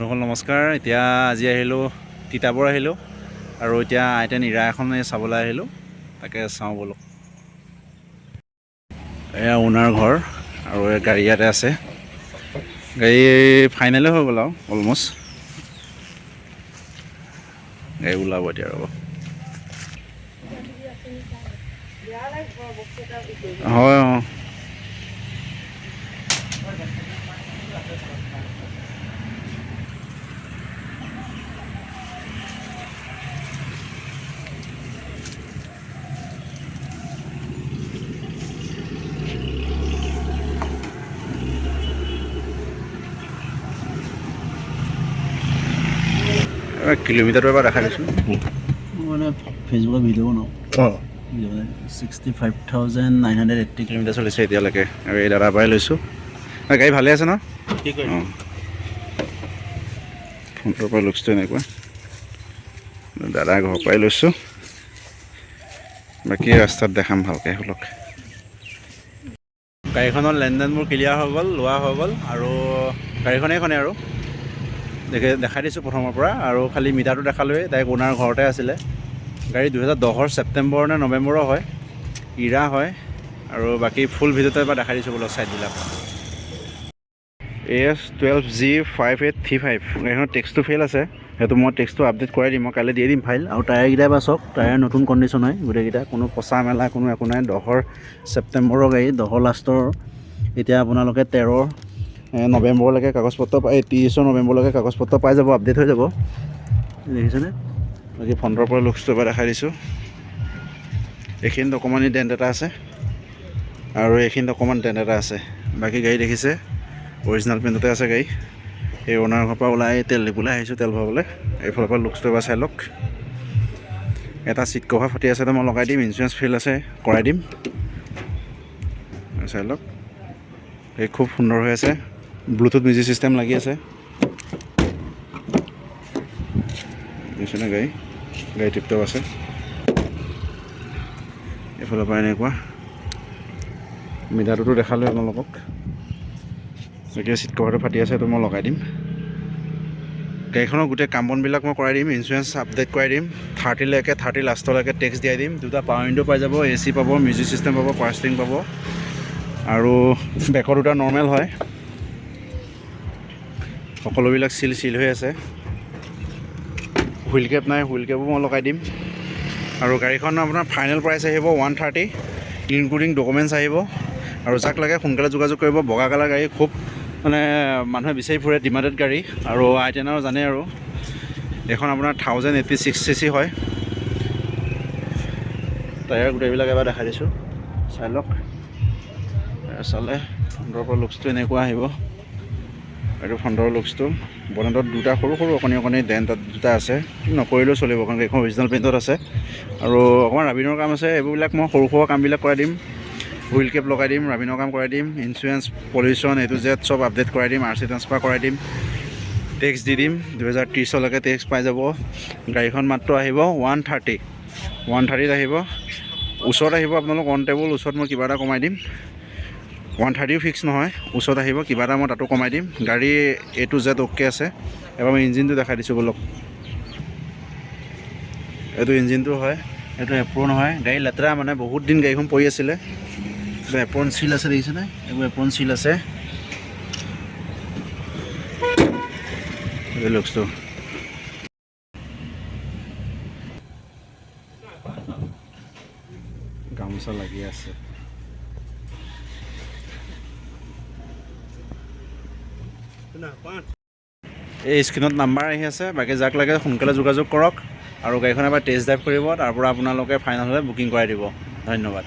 সকল নমস্কাৰ। এতিয়া আজি আহিলোঁ তিতাবৰ আহিলোঁ আৰু এতিয়া আইতা নিৰা এখন চাবলৈ আহিলোঁ। তাকে চাওঁ বোলো। এয়া অ'নাৰ ঘৰ আৰু গাড়ী ইয়াতে আছে। গাড়ী ফাইনেলে হৈ গ'ল আৰু অলম'ষ্ট গাড়ী ওলাব এতিয়া ৰ'ব। হয় অঁ। এবাৰ দেখাই দিছোঁ মই মানে বনাওঁ। অঁ video' sixty five thousand nine hundred eighty kilometre চলিছে এতিয়ালৈকে। আৰু এই দাদাৰ পৰাই লৈছোঁ। গাড়ী ভালে আছে ন? অঁ। ফোনটোৰ পৰা লুকছটো এনেকুৱা। দাদাৰ ঘৰৰ পৰাই লৈছোঁ। বাকী ৰাস্তাত দেখাম ভালকৈ শুলক গাড়ীখনৰ লেনদেনবোৰ ক্লিয়াৰ হৈ গ'ল লোৱা হৈ গ'ল। আৰু গাড়ীখন এইখনেই আৰু। দেখে দেখাই দিছোঁ প্ৰথমৰ পৰা। আৰু খালি মিটাৰটো দেখালোৱেই ডাইৰেক্ট অ'নাৰ ঘৰতে আছিলে। গাড়ী দুহেজাৰ দহৰ ছেপ্টেম্বৰ নে নৱেম্বৰৰ হয়। ইৰা হয়। আৰু বাকী ফুল ভিডিঅ'টো এবাৰ দেখাই দিছোঁ বোলো ছাইডবিলাক A S twelve G five eight three five গাড়ীখনৰ টেক্সটো ফেইল আছে। সেইটো মই টেক্সটো আপডেট কৰাই দিম, মই কাইলৈ দি দিম ফাইল আৰু টায়াৰকেইটা বা চাওক, টায়াৰ নতুন কণ্ডিশ্যন হয়, গোটেইকেইটা। কোনো পচা মেলা, কোনো একো নাই। দহৰ ছেপ্টেম্বৰৰ গাড়ী, দহৰ লাষ্টৰ এতিয়া আপোনালোকে তেৰৰ নৱেম্বৰলৈকে কাগজ পত্ৰ পাই ত্ৰিছৰ নৱেম্বৰলৈকে কাগজ পত্ৰ পাই যাব আপডেট হৈ যাব। দেখিছেনে? বাকী ফ্ৰণ্টৰ পৰা লুকছটো এবাৰ দেখাই দিছোঁ। এইখিনিত অকণমানি ডেণ্ট এটা আছে। আৰু এইখিনিত অকণমান ডেণ্ট এটা আছে। বাকী গাড়ী দেখিছে? অৰিজিনেল পেইণ্টতে আছে গাড়ী। এই অ'নাৰ ঘৰৰ পৰা ওলাই, তেল ডিপুলৈ আহিছোঁ, তেল ভৰাবলৈ। এইফালৰ পৰা লুকছটো এবাৰ চাই লওক। এটা চিট কভাৰ ফাটি আছে, মই লগাই দিম ইঞ্চুৰেঞ্চ ফিল আছে, কৰাই দিম। চাই লওক। এই খুব সুন্দৰ হৈ আছে। ব্লুটুথ মিউজিক ছিষ্টেম লাগি আছে। দেখিছেনে গাড়ী গাড়ী টিপটপ আছে। এইফালৰ পৰা এনেকুৱা। মিটাৰটোতো দেখালোঁ আপোনালোকক। এতিয়া চিট কভাৰটো ফাটি আছে সেইটো মই লগাই দিম। গাড়ীখনৰ গোটেই কাম বনবিলাক মই কৰাই দিম ইঞ্চুৰেঞ্চ আপডেট কৰাই দিম। থাৰ্টিলৈকে থাৰ্টি লাষ্টলৈকে টেক্স দিয়াই দিম। দুটা পাৱাৰ উইণ্ডো পাই যাব এ চি পাব মিউজিক ছিষ্টেম পাব পাৱাৰ পাব। আৰু বেকৰ দুটা নৰ্মেল হয়। সকলোবিলাক চিল চিল হৈ আছে। হুইল কেপ নাই হুইল কেপো মই লগাই দিম। আৰু গাড়ীখন আপোনাৰ ফাইনেল প্ৰাইচ আহিব ওৱান থাৰ্টি ইনক্লুডিং ডকুমেণ্টছ আহিব। আৰু যাক লাগে সোনকালে যোগাযোগ কৰিব। বগা কালাৰ গাড়ী খুব মানে মানুহে বিচাৰি ফুৰে ডিমাণ্ডেড গাড়ী। আৰু আই টেনৰ জানে আৰু। এইখন আপোনাৰ thousand eighty six C C হয়। টায়াৰ গোটেইবিলাক এবাৰ দেখাই দিছোঁ। চাই লওক। চালে। পৰা লুকছটো এনেকুৱা আহিব। এইটো ফ্ৰণ্টৰ লুকছটো বনেটত দুটা, সৰু সৰু, অকণি অকণি ডেণ্ট দুটা আছে। নকৰিলেও চলিব, কাৰণ এইখন অৰিজিনেল পেইণ্টত আছে। আৰু অকণমান ৰাবিনৰ কাম আছে, এইবিলাক মই সৰু সৰু কামবিলাক কৰাই দিম। হুইল কেপ লগাই দিম, ৰাবিনৰ কাম কৰাই দিম ইঞ্চুৰেঞ্চ পলিউশ্যন এইটো জেড চব আপডেট কৰাই দিম আৰ চি ট্ৰান্সফাৰ কৰাই দিম। টেক্স দি দিম, দুহেজাৰ ত্ৰিছলৈকে টেক্স পাই যাব। গাড়ীখন মাত্ৰ আহিব ওৱান থাৰ্টি। ওৱান থাৰ্টিত আহিব। ওচৰত আহিব আপোনালোক অন টেবুল ওচৰত মই কিবা এটা কমাই দিম। ওৱান থাৰ্টিও ফিক্স নহয়। ওচৰত আহিব, কিবা এটা মই তাতো কমাই দিম। গাড়ী এ টু জেড অ'কে আছে। এবাৰ মই ইঞ্জিনটো দেখাই দিছোঁ বলক। এইটো ইঞ্জিনটো হয়, এইটো এপ্ৰন হয় গাড়ী লেতেৰা মানে বহুত দিন গাড়ীখন পৰি আছিলে। এইটো এপ্ৰন চিল আছে দেখিছেনে এইবোৰ এপ্ৰন চিল আছে। এই লুকছটো গামোচা লাগি আছে। এই স্ক্ৰীণত নাম্বাৰ আহি আছে বাকী যাক লাগে সোনকালে যোগাযোগ কৰক আৰু গাড়ীখন এবাৰ টেষ্ট ড্ৰাইভ কৰিব তাৰ পৰা আপোনালোকে ফাইনেল হ'লে বুকিং কৰাই দিব। ধন্যবাদ।